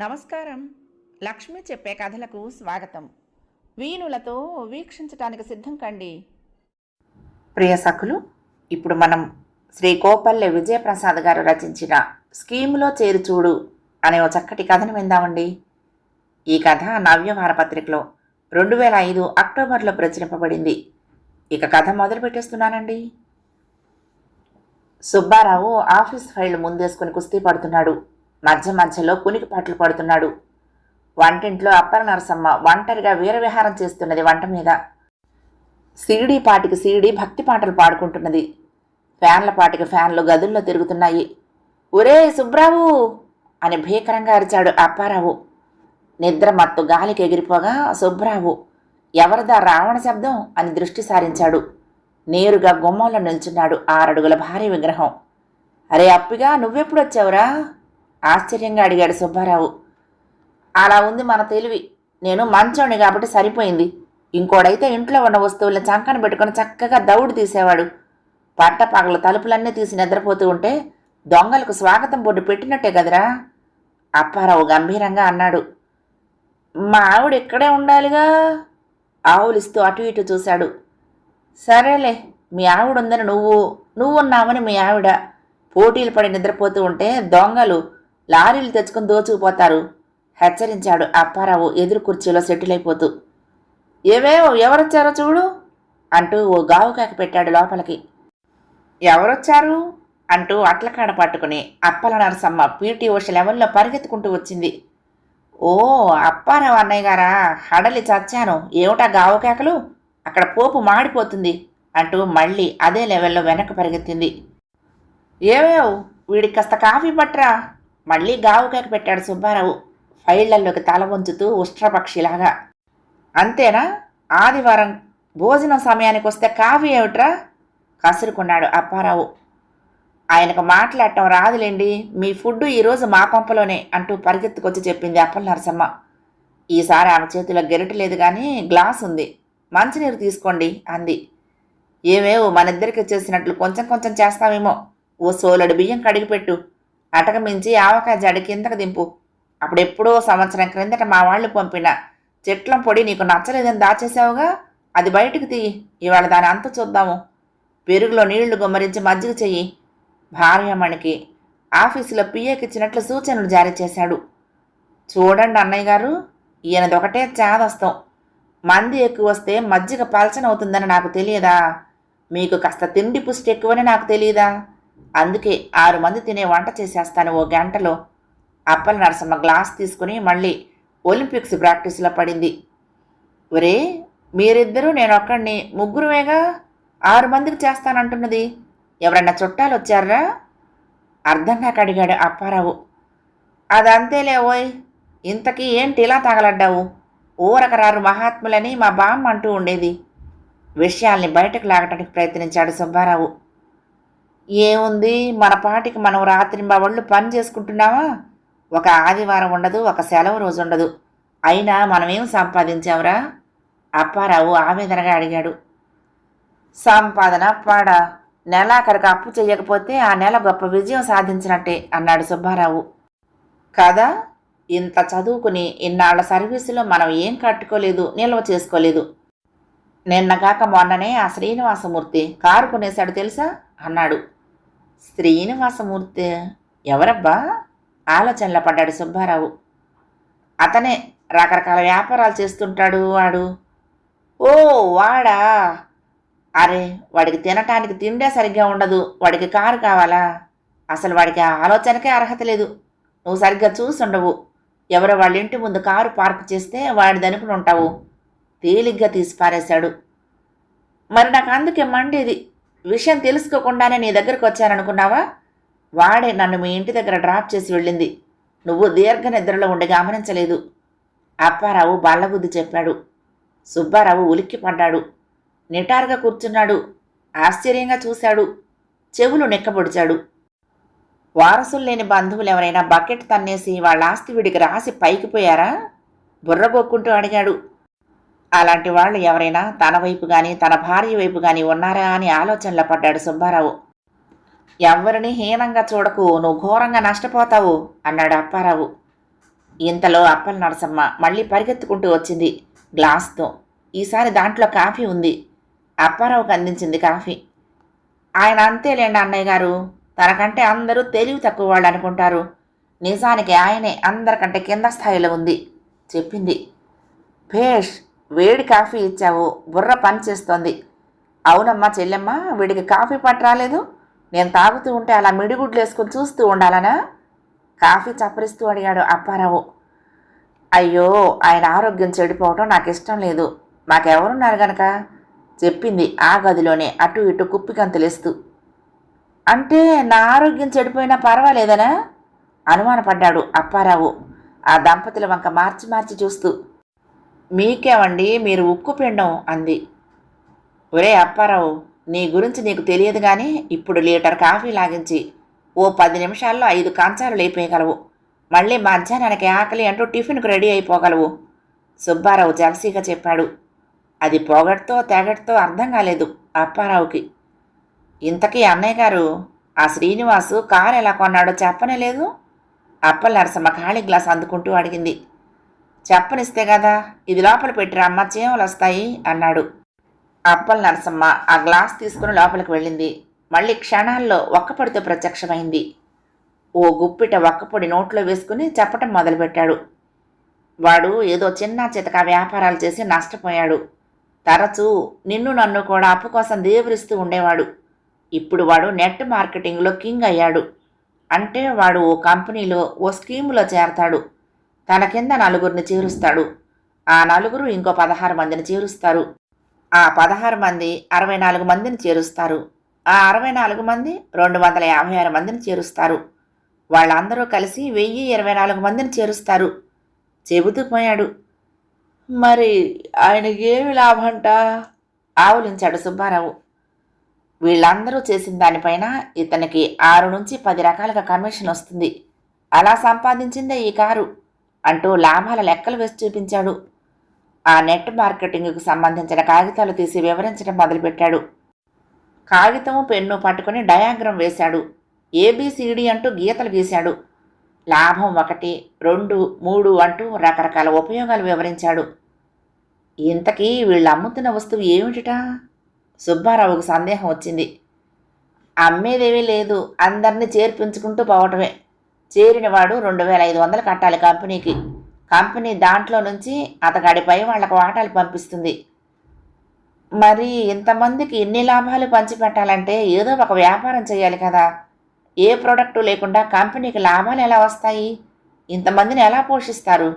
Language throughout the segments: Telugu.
నమస్కారం. లక్ష్మి చెప్పే కథలకు స్వాగతం. వీణులతో వీక్షించటానికి సిద్ధం కండి. ప్రియ సఖులు ఇప్పుడు మనం శ్రీ కోపల్లె విజయప్రసాద్ గారు రచించిన స్కీములో చేరుచూడు అనే ఓ చక్కటి కథను విందామండి. ఈ కథ నవ్య వారపత్రికలో రెండు వేల ఐదు అక్టోబర్లో ప్రచురింపబడింది. ఇక కథ మొదలు పెట్టేస్తున్నానండి సుబ్బారావు ఆఫీస్ ఫైల్ ముందేసుకుని కుస్తీ పడుతున్నాడు. మధ్య మధ్యలో కునికి పాటలు పడుతున్నాడు. వంటింట్లో అప్పర నరసమ్మ ఒంటరిగా వీరవిహారం చేస్తున్నది వంట మీద. సీడీ పాటికి సీడీ భక్తి పాటలు పాడుకుంటున్నది. ఫ్యాన్ల పాటికి ఫ్యాన్లు గదుల్లో తిరుగుతున్నాయి. ఒరే సుబ్రావు అని భీకరంగా అరిచాడు అప్పారావు. నిద్ర మత్తు గాలికి ఎగిరిపోగా సుబ్రావు ఎవరిదా రావణ శబ్దం? అని దృష్టి సారించాడు. నేరుగా గుమ్మంలో నిల్చున్నాడు ఆరడుగుల భారీ విగ్రహం. అరే అప్పిగా నువ్వెప్పుడొచ్చావురా ఆశ్చర్యంగా అడిగాడు సుబ్బారావు. అలా ఉంది మన తెలివి. నేను మంచోని కాబట్టి సరిపోయింది. ఇంకోడైతే ఇంట్లో ఉన్న వస్తువుల్ని చంకన పెట్టుకుని చక్కగా దౌడు తీసేవాడు. పట్ట పగల తలుపులన్నీ తీసి నిద్రపోతూ ఉంటే దొంగలకు స్వాగతం బోర్డు పెట్టినట్టే కదరా? అప్పారావు గంభీరంగా అన్నాడు. మా ఆవిడ ఇక్కడే ఉండాలిగా? ఆవులిస్తూ అటు ఇటు చూశాడు. సరేలే మీ ఆవిడ ఉందని నువ్వు నువ్వున్నావని మీ ఆవిడ. పోటీలు పడి నిద్రపోతూ ఉంటే దొంగలు లారీలు తెచ్చుకుని దోచుకుపోతారు హెచ్చరించాడు అప్పారావు ఎదురు కుర్చీలో సెటిల్ అయిపోతూ ఏవేవో ఎవరొచ్చారో చూడు అంటూ ఓ గావుకాక పెట్టాడు లోపలికి. ఎవరొచ్చారు? అంటూ అట్లకాడ పట్టుకుని అప్పల నరసమ్మ పీటీ ఉష లెవెల్లో పరిగెత్తుకుంటూ వచ్చింది. ఓ అప్పారావు అన్నయ్య గారా హడలి చచ్చాను. ఏమిటా గావుకేకలు అక్కడ పోపు మాడిపోతుంది అంటూ మళ్ళీ అదే లెవెల్లో వెనక్కి పరిగెత్తింది. ఏవేవ్ వీడికి కాస్త కాఫీ పట్రా మళ్ళీ గావుకేక పెట్టాడు సుబ్బారావు. ఫైళ్ళలోకి తల వంచుతూ ఉష్ట్రపక్షిలాగా. అంతేనా? ఆదివారం భోజనం సమయానికి వస్తే కాఫీ ఏమిట్రా? కసురుకున్నాడు అప్పారావు. ఆయనకు మాట్లాడటం రాదులేండి మీ ఫుడ్ ఈరోజు మా పంపలోనే అంటూ పరిగెత్తుకొచ్చి చెప్పింది అప్పల నరసమ్మ ఈసారి ఆమె చేతిలో గెరటి లేదు కానీ గ్లాస్ ఉంది. మంచినీరు తీసుకోండి అంది. ఏమేవో మనిద్దరికి చేసినట్లు కొంచెం కొంచెం చేస్తామేమో ఓ సోలడు బియ్యం కడిగిపెట్టు. అటక మించి ఆవకాయ జడి కిందకు దింపు. అప్పుడెప్పుడో సంవత్సరం క్రిందట మా వాళ్ళు పంపిన చెట్ల పొడి నీకు నచ్చలేదని దాచేసావుగా అది బయటికి తీయి. ఇవాళ దాని అంత చూద్దాము. పెరుగులో నీళ్ళు గుమ్మరించి మజ్జిగ చెయ్యి. భార్యమణికి ఆఫీసులో పిఏకి ఇచ్చినట్లు సూచనలు జారీ చేశాడు. చూడండి అన్నయ్య గారు ఈయనదొకటే చేదస్తం. మంది ఎక్కువ వస్తే మజ్జిగ పలచనవుతుందని నాకు తెలియదా? మీకు కాస్త తిండి పుష్టి ఎక్కువని నాకు తెలియదా? అందుకే ఆరు మంది తినే వంట చేసేస్తాను ఓ గంటలో. అప్పల నరసమ్మ గ్లాస్ తీసుకుని మళ్ళీ ఒలింపిక్స్ ప్రాక్టీస్లో పడింది. ఒరే మీరిద్దరూ నేను ఒక్కడిని ముగ్గురువేగా ఆరు మందికి చేస్తానంటున్నది. ఎవరన్నా చుట్టాలు వచ్చారా అర్థం కాక అడిగాడు అప్పారావు. అదంతేలే ఓయ్ ఇంతకీ ఏంటి ఇలా తగలడ్డావు? ఊరకరారు మహాత్ములని మా బామ్మ అంటూ ఉండేది. విషయాల్ని బయటకు లాగటానికి ప్రయత్నించాడు సుబ్బారావు. ఏముంది? మన పాటికి మనం రాత్రి మా వాళ్ళు పని చేసుకుంటున్నావా ఒక ఆదివారం ఉండదు ఒక సెలవు రోజు ఉండదు. అయినా మనమేం సంపాదించావురా అప్పారావు ఆవేదనగా అడిగాడు. సంపాదన పాడా. నెలాఖరికి అప్పు చేయకపోతే ఆ నెల గొప్ప విజయం సాధించినట్టే అన్నాడు సుబ్బారావు. కదా? ఇంత చదువుకుని ఇన్నాళ్ళ సర్వీసులో మనం ఏం కట్టుకోలేదు నిల్వ చేసుకోలేదు. నిన్నగాక మొన్ననే ఆ శ్రీనివాసమూర్తి కారు కొనేశాడు తెలుసా? అన్నాడు. శ్రీనివాసమూర్తి ఎవరబ్బా? ఆలోచనలో పడ్డాడు సుబ్బారావు. అతనే రకరకాల వ్యాపారాలు చేస్తుంటాడు వాడు. ఓ వాడా? అరే వాడికి తినటానికి తిండే సరిగ్గా ఉండదు. వాడికి కారు కావాలా? అసలు వాడికి ఆ ఆలోచనకే అర్హత లేదు. నువ్వు సరిగ్గా చూసి ఉండవు ఎవరో వాళ్ళ ఇంటి ముందు కారు పార్క్ చేస్తే వాడి దనుకుని ఉంటావు. తేలిగ్గా తీసి పారేశాడు మరి నాకు అందుకే మండేది. విషయం తెలుసుకోకుండానే నీ దగ్గరకు వచ్చాననుకున్నావా? వాడే నన్ను మీ ఇంటి దగ్గర డ్రాప్ చేసి వెళ్ళింది. నువ్వు దీర్ఘ నిద్రలో ఉండి గమనించలేదు. అప్పారావు బల్లబుద్ధి చెప్పాడు. సుబ్బారావు ఉలిక్కి పడ్డాడు నిటారుగా కూర్చున్నాడు. ఆశ్చర్యంగా చూశాడు. చెవులు నిక్కబొడిచాడు. వారసులు లేని బంధువులు ఎవరైనా బకెట్ తన్నేసి వాళ్ళ ఆస్తి వీడికి రాసి పైకి పోయారా? బుర్రగొక్కుంటూ అడిగాడు. అలాంటి వాళ్ళు ఎవరైనా తన వైపు కానీ తన భార్య వైపు కానీ ఉన్నారా అని ఆలోచనలో పడ్డాడు సుబ్బారావు. ఎవరిని హీనంగా చూడకు నువ్వు ఘోరంగా నష్టపోతావు అన్నాడు అప్పారావు. ఇంతలో అప్పల నరసమ్మ మళ్ళీ పరిగెత్తుకుంటూ వచ్చింది గ్లాస్తో. ఈసారి దాంట్లో కాఫీ ఉంది అప్పారావుకి అందించింది కాఫీ. ఆయన అంతేలేండి అన్నయ్య గారు తనకంటే అందరూ తెలివి తక్కువ వాళ్ళు అనుకుంటారు. నిజానికి ఆయనే అందరికంటే కింద స్థాయిలో ఉంది చెప్పింది. భేష్ వేడి కాఫీ ఇచ్చావు బుర్ర పనిచేస్తోంది అవునమ్మా చెల్లెమ్మ వీడికి కాఫీ పట్టు రాలేదు? నేను తాగుతూ ఉంటే అలా మిడిగుడ్లు వేసుకుని చూస్తూ ఉండాలనా? కాఫీ చప్పరిస్తూ అడిగాడు అప్పారావు. అయ్యో ఆయన ఆరోగ్యం చెడిపోవటం నాకు ఇష్టం లేదు. మాకెవరున్నారు గనక? చెప్పింది ఆ గదిలోనే అటు ఇటు కుప్పికంతులేస్తూ అంటే నా ఆరోగ్యం చెడిపోయినా పర్వాలేదనా? అనుమానపడ్డాడు అప్పారావు. ఆ దంపతుల వంక మార్చి మార్చి చూస్తూ. మీకేమండి? మీరు ఉక్కు పిండం అంది. ఒరే అప్పారావు నీ గురించి నీకు తెలియదు కానీ ఇప్పుడు లీటర్ కాఫీ లాగించి ఓ పది నిమిషాల్లో ఐదు కాంచాలు లేపేయగలవు. మళ్ళీ మధ్యాహ్నానికి ఆకలి అంటూ టిఫిన్కు రెడీ అయిపోగలవు సుబ్బారావు జలసీగా చెప్పాడు. అది పొగడ్తో తెగడ్తో అర్థం కాలేదు అప్పారావుకి. ఇంతకీ అన్నయ్య గారు ఆ శ్రీనివాసు కారు ఎలా కొన్నాడో చెప్పనే లేదు? అప్పల నరసమ్మ ఖాళీ గ్లాస్ అందుకుంటూ అడిగింది. చెప్పనిస్తే కదా ఇది లోపల పెట్టిరా అమ్మ చీమలు వస్తాయి అన్నాడు. అప్పల నరసమ్మ ఆ గ్లాస్ తీసుకుని లోపలికి వెళ్ళింది. మళ్ళీ క్షణాల్లో ఒక్కపొడితో ప్రత్యక్షమైంది. ఓ గుప్పిట ఒక్కపొడి నోట్లో వేసుకుని చెప్పటం మొదలుపెట్టాడు. వాడు ఏదో చిన్న చితక వ్యాపారాలు చేసి నష్టపోయాడు. తరచూ నిన్ను నన్ను కూడా అప్పు కోసం దేవరిస్తూ ఉండేవాడు. ఇప్పుడు వాడు నెట్ మార్కెటింగ్లో కింగ్ అయ్యాడు. అంటే వాడు ఓ కంపెనీలో ఓ స్కీములో చేరతాడు. తన కింద నలుగురిని చేరుస్తాడు. ఆ నలుగురు ఇంకో పదహారు మందిని చేరుస్తారు. ఆ పదహారు మంది అరవై నాలుగు మందిని చేరుస్తారు. ఆ అరవై నాలుగు మంది రెండు వందల యాభై ఆరు మందిని చేరుస్తారు. వాళ్ళందరూ కలిసి వెయ్యి ఇరవై నాలుగు మందిని చేరుస్తారు. చెబుతూ పోయాడు. మరి ఆయనకి ఏమి లాభంట? ఆవులించాడు సుబ్బారావు. వీళ్ళందరూ చేసిన దానిపైన ఇతనికి ఆరు నుంచి పది రకాలుగా కమిషన్ వస్తుంది. అలా సంపాదించిందే ఈ కారు. అంటూ లాభాల లెక్కలు వేసి చూపించాడు. ఆ నెట్ మార్కెటింగ్కు సంబంధించిన కాగితాలు తీసి వివరించడం మొదలుపెట్టాడు. కాగితం పెన్ను పట్టుకుని డయాగ్రామ్ వేశాడు. ఏబిసిడి అంటూ గీతలు గీశాడు. లాభం ఒకటి రెండు మూడు అంటూ రకరకాల ఉపయోగాలు వివరించాడు. ఇంతకీ వీళ్ళు అమ్ముతున్న వస్తువు ఏమిటిట? సుబ్బారావుకు సందేహం వచ్చింది. అమ్మేదేమీ లేదు. అందరినీ చేర్పించుకుంటూ పోవటమే. చేరినవాడు రెండు వేల ఐదు వందలు కట్టాలి కంపెనీకి. కంపెనీ దాంట్లో నుంచి అతగాడిపై వాళ్ళకు వాటాలు పంపిస్తుంది. మరి ఇంతమందికి ఇన్ని లాభాలు పంచిపెట్టాలంటే ఏదో ఒక వ్యాపారం చేయాలి కదా. ఏ ప్రోడక్టు లేకుండా కంపెనీకి లాభాలు ఎలా వస్తాయి? ఇంతమందిని ఎలా పోషిస్తారు?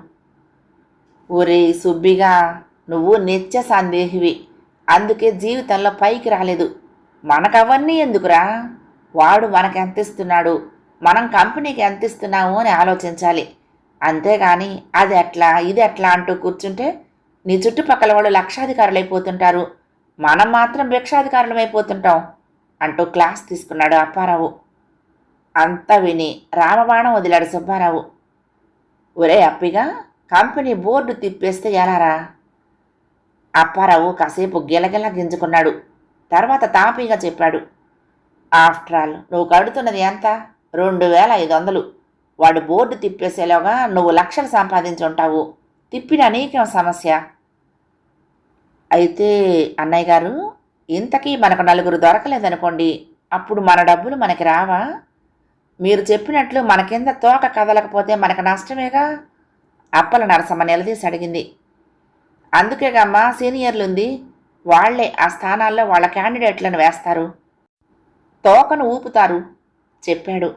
ఒరే సుబ్బిగా నువ్వు నిత్య సందేహివి. అందుకే జీవితంలో పైకి రాలేదు. మనకవన్నీ ఎందుకురా? వాడు మనకి ఎంత ఇస్తున్నాడు? మనం కంపెనీకి ఎంత ఇస్తున్నాము అని ఆలోచించాలి. అంతేగాని అది ఎట్లా ఇది ఎట్లా అంటూ కూర్చుంటే నీ చుట్టుపక్కల వాళ్ళు లక్షాధికారులు అయిపోతుంటారు. మనం మాత్రం భిక్షాధికారులం అయిపోతుంటాం అంటూ క్లాస్ తీసుకున్నాడు అప్పారావు. అంతా విని రామబాణం వదిలాడు సుబ్బారావు. ఒరే అప్పిగా కంపెనీ బోర్డు తిప్పేస్తే ఎలారా? అప్పారావు కాసేపు గిలగిల గింజుకున్నాడు. తర్వాత తాపీగా చెప్పాడు. ఆఫ్టర్ ఆల్ నువ్వు కడుతున్నది ఎంత? రెండు వేల ఐదు వందలు. వాడు బోర్డు తిప్పేసేలోగా నువ్వు లక్షలు సంపాదించుంటావు తిప్పిన నీకేం సమస్య? అయితే అన్నయ్య గారు ఇంతకీ మనకు నలుగురు దొరకలేదనుకోండి అప్పుడు మన డబ్బులు మనకి రావా? మీరు చెప్పినట్లు మన కింద తోక కదలకపోతే మనకు నష్టమేగా? అప్పల నరసమ్మ నిలదీసి అడిగింది. అందుకేగమ్మా సీనియర్లుంది వాళ్ళే ఆ స్థానాల్లో వాళ్ళ క్యాండిడేట్లను వేస్తారు. తోకను ఊపుతారు. చెప్పాడు.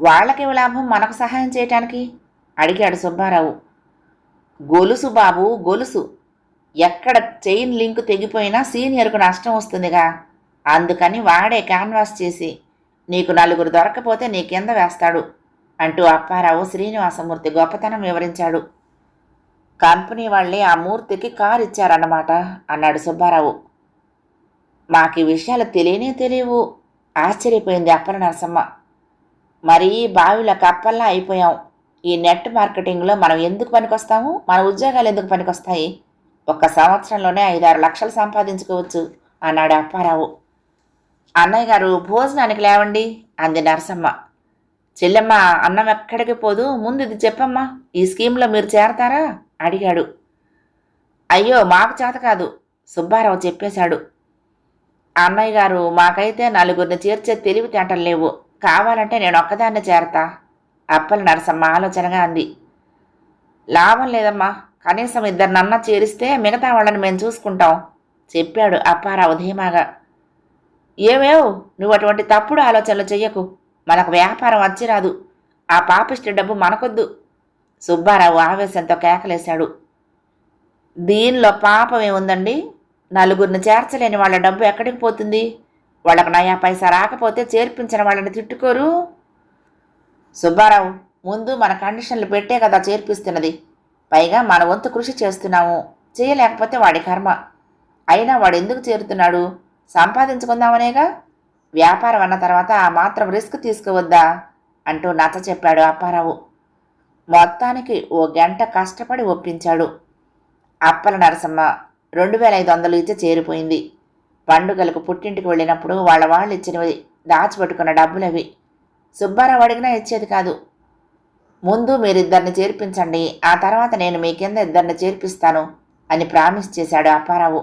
వాళ్ళకి లాభం మనకు సహాయం చేయటానికి? అడిగాడు సుబ్బారావు. గొలుసు బాబు గొలుసు. ఎక్కడ చైన్ లింక్ తెగిపోయినా సీనియర్కు నష్టం వస్తుందిగా. అందుకని వాడే క్యాన్వాస్ చేసి నీకు నలుగురు దొరకపోతే నీ కింద వేస్తాడు అంటూ అప్పారావు శ్రీనివాసమూర్తి గొప్పతనం వివరించాడు. కంపెనీ వాళ్ళే ఆ మూర్తికి కారు ఇచ్చారన్నమాట అన్నాడు సుబ్బారావు. మాకు ఈ విషయాలు తెలియనే తెలియవు. ఆశ్చర్యపోయింది అప్పల నరసమ్మ. మరీ బావిల కప్పల్లా అయిపోయాం. ఈ నెట్ మార్కెటింగ్లో మనం ఎందుకు పనికొస్తాము? మన ఉద్యోగాలు ఎందుకు పనికొస్తాయి? ఒక్క సంవత్సరంలోనే ఐదారు లక్షలు సంపాదించుకోవచ్చు అన్నాడు అప్పారావు. అన్నయ్య గారు భోజనానికి లేవండి అంది నరసమ్మ. చెల్లెమ్మ అన్నం ఎక్కడికి పోదు? ముందు ఇది చెప్పమ్మా. ఈ స్కీమ్లో మీరు చేరతారా? అడిగాడు. అయ్యో మాకు చేత కాదు సుబ్బారావు చెప్పేశాడు. అన్నయ్య గారు మాకైతే నలుగురిని చేర్చే తెలివితేటలు లేవు. కావాలంటే నేను ఒక్కదాన్నే చేరతా. అప్పల నరసమ్మ ఆలోచనగా అంది. లాభం లేదమ్మా. కనీసం ఇద్దరినన్న చేరిస్తే మిగతా వాళ్ళని మేము చూసుకుంటాం చెప్పాడు అప్పారావు ధీమాగా. ఏమేవ్? నువ్వు అటువంటి తప్పుడు ఆలోచనలు చెయ్యకు. మనకు వ్యాపారం వచ్చిరాదు ఆ పాపిష్టి డబ్బు మనకొద్దు. సుబ్బారావు ఆవేశంతో కేకలేశాడు. దీనిలో పాపం ఏముందండి? నలుగురిని చేర్చలేని వాళ్ళ డబ్బు ఎక్కడికి పోతుంది? వాళ్ళకు నయా పైసా రాకపోతే చేర్పించిన వాళ్ళని తిట్టుకోరు? సుబ్బారావు ముందు మన కండిషన్లు పెట్టే కదా చేర్పిస్తున్నది. పైగా మన వంతు కృషి చేస్తున్నాము. చేయలేకపోతే వాడి కర్మ. అయినా వాడు ఎందుకు చేరుతున్నాడు? సంపాదించుకుందామనేగా? వ్యాపారం అన్న తర్వాత ఆ మాత్రం రిస్క్ తీసుకోవద్దా? అంటూ నచ్చ చెప్పాడు అప్పారావు. మొత్తానికి ఓ గంట కష్టపడి ఒప్పించాడు అప్పల నరసమ్మ. రెండు వేల ఐదు వందలు ఇచ్చి చేరిపోయింది. పండుగలకు పుట్టింటికి వెళ్ళినప్పుడు వాళ్ళ వాళ్ళు ఇచ్చినవి దాచిపెట్టుకున్న డబ్బులవి. సుబ్బారావు అడిగినా ఇచ్చేది కాదు. ముందు మీరిద్దరిని చేర్పించండి ఆ తర్వాత నేను మీ కింద ఇద్దరిని చేర్పిస్తాను అని ప్రామిస్ చేశాడు అప్పారావు.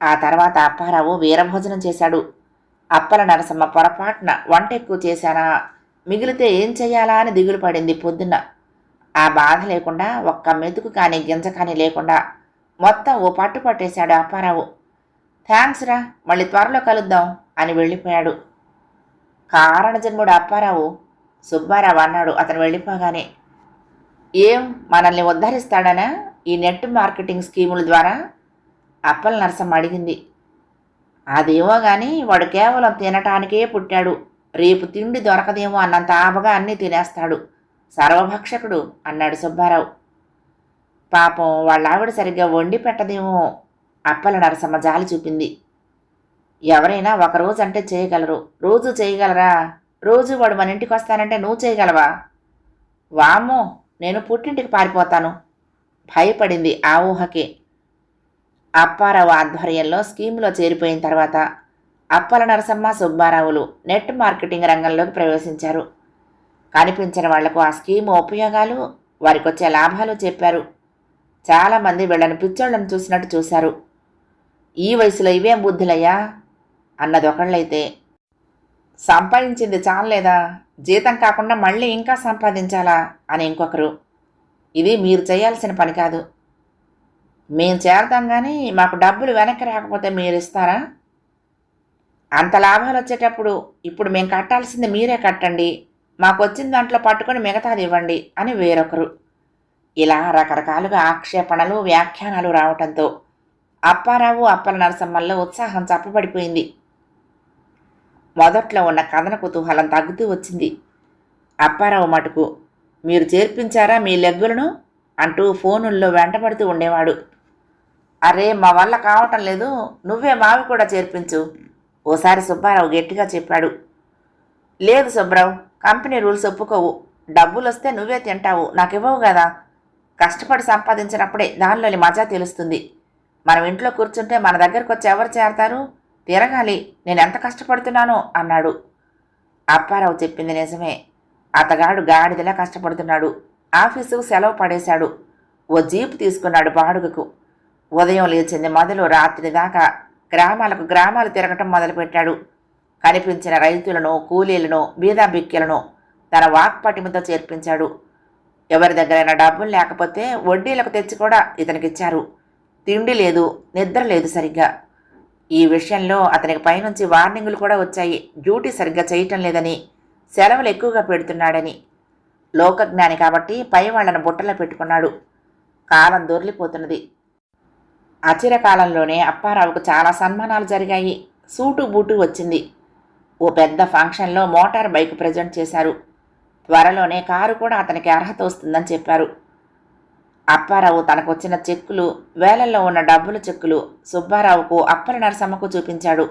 ఆ తర్వాత అప్పారావు వీరభోజనం చేశాడు. అప్పల నరసమ్మ పొరపాటున వంట ఎక్కువ చేశానా? మిగిలితే ఏం చెయ్యాలా అని దిగులు పడింది పొద్దున్న. ఆ బాధ లేకుండా ఒక్క మెతుకు కానీ గింజ కానీ లేకుండా మొత్తం ఓ పట్టు పట్టేశాడు అప్పారావు. థ్యాంక్స్ రా మళ్ళీ త్వరలో కలుద్దాం అని వెళ్ళిపోయాడు. కారణ జన్ముడు అప్పారావు సుబ్బారావు అన్నాడు అతను వెళ్ళిపోగానే. ఏం మనల్ని ఉద్ధరిస్తాడనా? ఈ నెట్ మార్కెటింగ్ స్కీముల ద్వారా? అప్పల నరసమ్మ అడిగింది. అదేమో కానీ వాడు కేవలం తినటానికే పుట్టాడు. రేపు తిండి దొరకదేమో అన్నంత ఆబగా అన్నీ తినేస్తాడు. సర్వభక్షకుడు అన్నాడు సుబ్బారావు. పాపం వాళ్ళ ఆవిడ సరిగ్గా వండి పెట్టదేమో. అప్పల నరసమ్మ జాలి చూపింది. ఎవరైనా ఒక రోజు అంటే చేయగలరు. రోజు చేయగలరా? రోజు వాడు మన ఇంటికి వస్తానంటే నువ్వు చేయగలవా? వామో నేను పుట్టింటికి పారిపోతాను. భయపడింది ఆ ఊహకే. అప్పారావు ఆధ్వర్యంలో స్కీమ్లో చేరిపోయిన తర్వాత అప్పల నరసమ్మ సుబ్బారావులు నెట్ మార్కెటింగ్ రంగంలోకి ప్రవేశించారు. కనిపించిన వాళ్ళకు ఆ స్కీమ్ ఉపయోగాలు వారికొచ్చే లాభాలు చెప్పారు. చాలామంది వీళ్ళని పిచ్చోళ్ళని చూసినట్టు చూశారు. ఈ వయసులో ఇవేం బుద్ధులయ్యా? అన్నది ఒకళ్ళైతే. సంపాదించింది చాలలేదా? జీతం కాకుండా మళ్ళీ ఇంకా సంపాదించాలా? అని ఇంకొకరు. ఇది మీరు చేయాల్సిన పని కాదు. మేము చేరతాం కానీ మాకు డబ్బులు వెనక్కి రాకపోతే మీరు ఇస్తారా అంత లాభాలు వచ్చేటప్పుడు ఇప్పుడు మేము కట్టాల్సింది మీరే కట్టండి. మాకు వచ్చిన దాంట్లో పట్టుకొని మిగతాది ఇవ్వండి అని వేరొకరు. ఇలా రకరకాలుగా ఆక్షేపణలు వ్యాఖ్యానాలు రావటంతో అప్పారావు అప్పల నరసమ్మల్లో ఉత్సాహం చప్పబడిపోయింది. మొదట్లో ఉన్న కథన కుతూహలం తగ్గుతూ వచ్చింది. అప్పారావు మటుకు మీరు చేర్పించారా మీ లెగ్గులను? అంటూ ఫోనుల్లో వెంటబడుతూ ఉండేవాడు. అరే మా వల్ల కావటం లేదు. నువ్వే మావి కూడా చేర్పించు ఓసారి సుబ్బారావు గట్టిగా చెప్పాడు. లేదు సుబ్బరావు కంపెనీ రూల్స్ ఒప్పుకోవు. డబ్బులు వస్తే నువ్వే తింటావు. నాకు ఇవ్వవు కదా. కష్టపడి సంపాదించినప్పుడే దానిలోని మజా తెలుస్తుంది. మనం ఇంట్లో కూర్చుంటే మన దగ్గరకు వచ్చి ఎవరు చేరతారు? తిరగాలి నేను ఎంత కష్టపడుతున్నానో అన్నాడు. అప్పారావు చెప్పింది నిజమే. అతగాడు గాడిదలా కష్టపడుతున్నాడు. ఆఫీసుకు సెలవు పడేశాడు. ఓ జీపు తీసుకున్నాడు బాడుగకు. ఉదయం లేచింది మొదలు రాత్రి దాకా గ్రామాలకు గ్రామాలు తిరగటం మొదలుపెట్టాడు. కనిపించిన రైతులను కూలీలను బీదాబిక్కెలను తన వాక్పటిమతో చేర్పించాడు. ఎవరి దగ్గరైనా డబ్బులు లేకపోతే వడ్డీలకు తెచ్చి కూడా ఇతనికిచ్చారు. తిండి లేదు నిద్ర లేదు సరిగ్గా. ఈ విషయంలో అతనికి పైనుంచి వార్నింగులు కూడా వచ్చాయి. డ్యూటీ సరిగ్గా చేయటం లేదని సెలవులు ఎక్కువగా పెడుతున్నాడని. లోకజ్ఞాని కాబట్టి పై వాళ్ళను బుట్టలో పెట్టుకున్నాడు. కాలం దొర్లిపోతున్నది అచిరకాలంలోనే అప్పారావుకు చాలా సన్మానాలు జరిగాయి. సూటు బూటు వచ్చింది. ఓ పెద్ద ఫంక్షన్లో మోటార్ బైక్ ప్రజెంట్ చేశారు. త్వరలోనే కారు కూడా అతనికి అర్హత వస్తుందని చెప్పారు. అప్పారావు తనకొచ్చిన చెక్కులు వేలల్లో ఉన్న డబ్బుల చెక్కులు సుబ్బారావుకు అప్పల నరసమ్మకు చూపించాడు.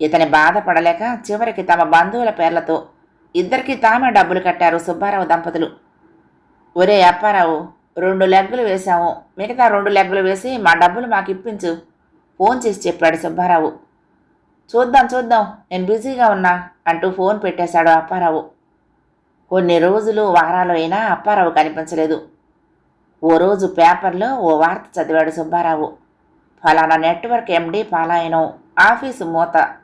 ఇతని బాధపడలేక చివరికి తమ బంధువుల పేర్లతో ఇద్దరికీ తామే డబ్బులు కట్టారు సుబ్బారావు దంపతులు. ఒరే అప్పారావు రెండు లెగ్గులు వేశాము. మిగతా రెండు లెగ్గులు వేసి మా డబ్బులు మాకు ఇప్పించు. ఫోన్ చేసి చెప్పాడు సుబ్బారావు. చూద్దాం చూద్దాం. నేను బిజీగా ఉన్నా అంటూ ఫోన్ పెట్టేశాడు అప్పారావు. కొన్ని రోజులు వారాలు అయినా అప్పారావు కనిపించలేదు. ఓ రోజు పేపర్లో ఓ వార్త చదివాడు సుబ్బారావు. ఫలానా నెట్వర్క్ ఎండి పాలాయనం ఆఫీసు మూత.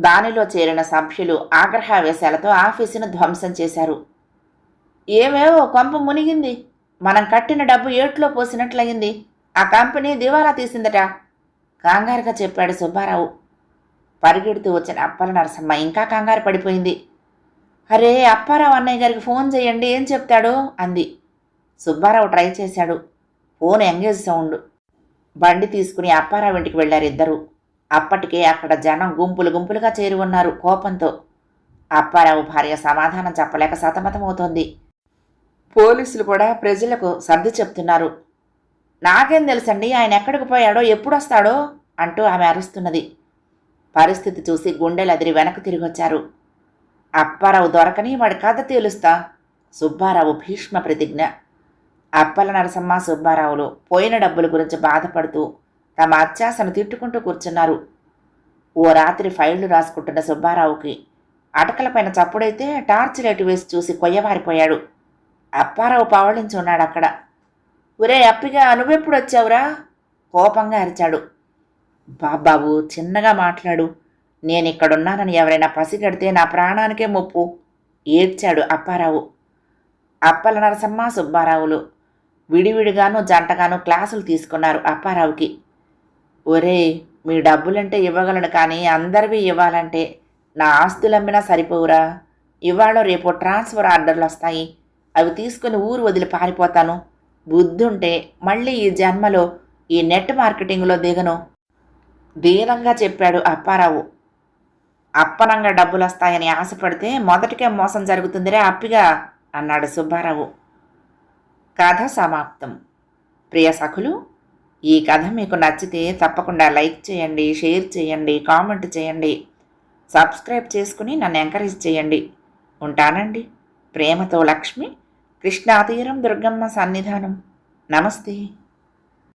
దానిలో చేరిన సభ్యులు ఆగ్రహావేశాలతో ఆఫీసును ధ్వంసం చేశారు. ఏమేవో కొంప మునిగింది. మనం కట్టిన డబ్బు ఏట్లో పోసినట్లయింది. ఆ కంపెనీ దివాలా తీసిందట కంగారుగా చెప్పాడు సుబ్బారావు. పరిగెడుతూ వచ్చిన అప్పల నరసమ్మ ఇంకా కంగారు పడిపోయింది. అరే అప్పారావు అన్నయ్య గారికి ఫోన్ చేయండి ఏం చెప్తాడో? అంది. సుబ్బారావు ట్రై చేశాడు. Phone engage sound. బండి తీసుకుని అప్పారావు ఇంటికి వెళ్ళారు ఇద్దరు. అప్పటికే అక్కడ జనం గుంపులు గుంపులుగా చేరి ఉన్నారు కోపంతో. అప్పారావు భార్య సమాధానం చెప్పలేక సతమతమవుతోంది. పోలీసులు కూడా ప్రజలకు సర్ది చెప్తున్నారు. నాకేం తెలుసండి ఆయన ఎక్కడికి పోయాడో ఎప్పుడు వస్తాడో అంటూ ఆమె అరుస్తున్నది. పరిస్థితి చూసి గుండెలు అదిరి వెనక్కి తిరిగొచ్చారు. అప్పారావు దొరకని వాడి కథ తేలుస్తా. సుబ్బారావు భీష్మ ప్రతిజ్ఞ. అప్పల నరసమ్మ సుబ్బారావులు పోయిన డబ్బుల గురించి బాధపడుతూ తమ అత్యాసను తిట్టుకుంటూ కూర్చున్నారు. ఓ రాత్రి ఫైళ్ళు రాసుకుంటున్న సుబ్బారావుకి అటకలపైన చప్పుడైతే టార్చ్ లైట్ వేసి చూసి కొయ్యవారిపోయాడు. అప్పారావు పవళించి ఉన్నాడు అక్కడ ఒరే అప్పిగా నువ్వెప్పుడు వచ్చావురా? కోపంగా అరిచాడు. బాబాబు చిన్నగా మాట్లాడు. నేను ఇక్కడున్నానని ఎవరైనా పసిగడితే నా ప్రాణానికే ముప్పు ఏడ్చాడు అప్పారావు. అప్పల నరసమ్మ సుబ్బారావులు విడివిడిగాను జంటగాను క్లాసులు తీసుకున్నారు అప్పారావుకి. ఒరే మీ డబ్బులంటే ఇవ్వగలను కానీ అందరివి ఇవ్వాలంటే నా ఆస్తులమ్మినా సరిపోవురా. ఇవాళ రేపు ట్రాన్స్ఫర్ ఆర్డర్లు వస్తాయి అవి తీసుకుని ఊరు వదిలి పారిపోతాను. బుద్ధుంటే మళ్ళీ ఈ జన్మలో ఈ నెట్ మార్కెటింగ్లో దిగను. దీనంగా చెప్పాడు అప్పారావు. అప్పనంగా డబ్బులు వస్తాయని ఆశపడితే మొదటికే మోసం జరుగుతుందిరే అప్పిగా అన్నాడు సుబ్బారావు. కథ సమాప్తం. ప్రియ సఖులు ఈ కథ మీకు నచ్చితే తప్పకుండా లైక్ చేయండి షేర్ చేయండి కామెంట్ చేయండి. సబ్స్క్రైబ్ చేసుకుని నన్ను ఎంకరేజ్ చేయండి. ఉంటానండి. ప్రేమతో లక్ష్మి కృష్ణాతీరం దుర్గమ్మ సన్నిధానం. నమస్తే.